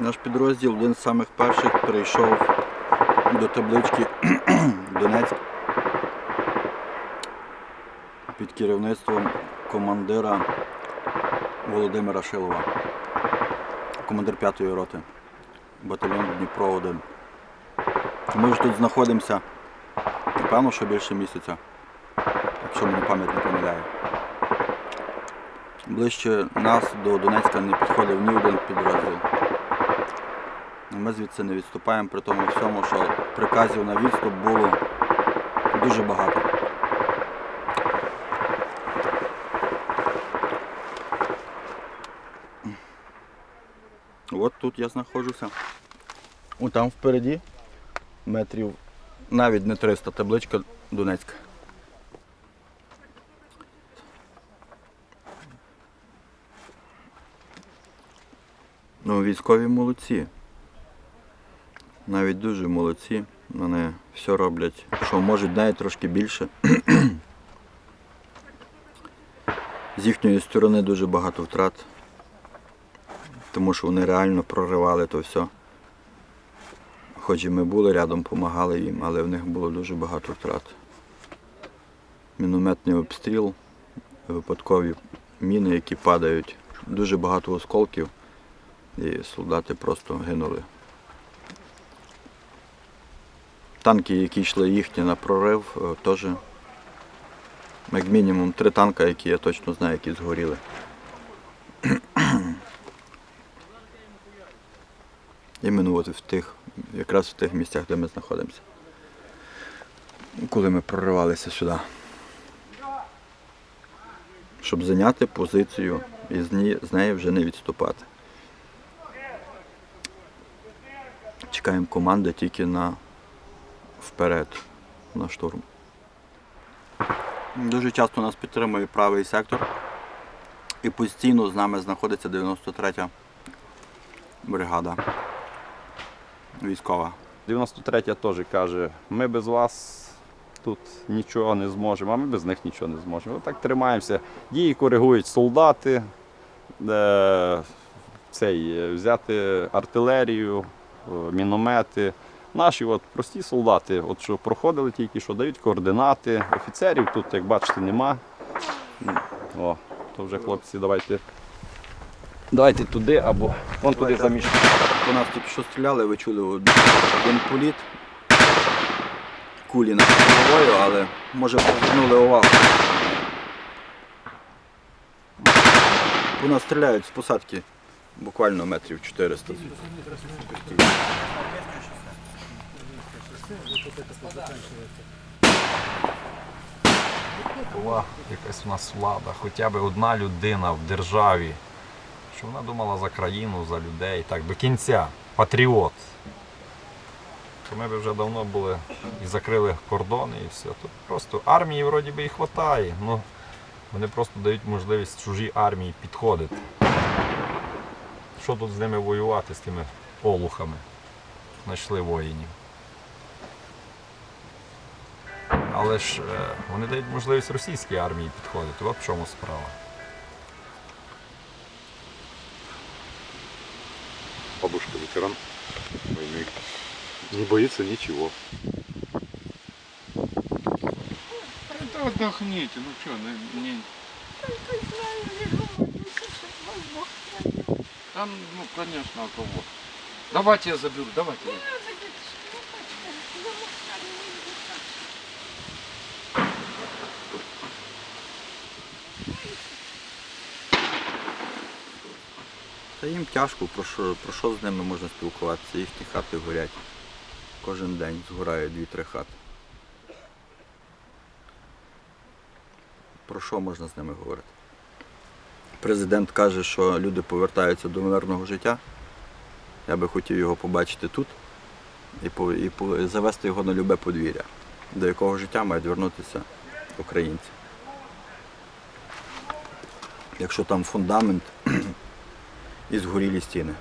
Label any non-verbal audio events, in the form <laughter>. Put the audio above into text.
Наш підрозділ один з самих перших прийшов до таблички <clears throat> Донецьк під керівництвом командира Володимира Шилова, командир 5-ї роти, батальйон Дніпро 1. Ми ж тут знаходимося, напевно, що більше місяця, якщо мені пам'ять не помиляє. Ближче нас до Донецька не підходив ні один підрозділ. Ми звідси не відступаємо при тому всьому, що приказів на відступ було дуже багато. От тут я знаходжуся. О, там впереді метрів навіть не 300 табличка Донецька. Ну, військові молодці. Навіть дуже молодці. Вони все роблять, що можуть навіть трошки більше. З їхньої сторони дуже багато втрат, тому що вони реально проривали то все. Хоч і ми були рядом, допомагали їм, але в них було дуже багато втрат. Мінометний обстріл, випадкові міни, які падають, дуже багато осколків, і солдати просто гинули. Танки, які йшли їхні на прорив, е, теж як мінімум три танка, які я точно знаю, які згоріли. Іменно от в тих, якраз в тих місцях, де ми знаходимося. Коли ми проривалися сюди. Щоб зайняти позицію і з неї вже не відступати. Чекаємо команди тільки на вперед, на штурм. Дуже часто нас підтримує правий сектор. І постійно з нами знаходиться 93-я бригада військова. 93-я теж каже, ми без вас тут нічого не зможемо, а ми без них нічого не зможемо. Отак тримаємося. Дії коригують солдати, е, цей, е, взяти артилерію, е, міномети. Наші от, прості солдати, от, що проходили тільки що, дають координати. Офіцерів тут, як бачите, нема. О, то вже хлопці, давайте. Давайте туди або вон туди заміж. По нас тільки що стріляли, ви чули один, політ. Кулі над головою, але може повернули увагу. По нас стріляють з посадки буквально метрів 400. Була якась у нас влада, хоча б одна людина в державі, що вона думала за країну, за людей, так до кінця, патріот. То ми б вже давно були і закрили кордони і все. Тут просто армії вроді би і вистачає. Ну, вони просто дають можливість чужій армії підходити. Що тут з ними воювати, з тими олухами? Знайшли воїнів. Але ж е, вони дають можливість російській армії підходити. От в чому справа. Бабушка ветеран войны. Не боится ничего. Да отдохните, ну что, не... Там, ну, конечно, кого? Давайте я заберу, давайте. я. Та їм тяжко, про що, про що з ними можна спілкуватися? Їхні хати горять. Кожен день згорає дві-три хати. Про що можна з ними говорити? Президент каже, що люди повертаються до мирного життя. Я би хотів його побачити тут і, по, і, по, і завести його на любе подвір'я, до якого життя мають вернутися українці. Якщо там фундамент і згорілі стіни.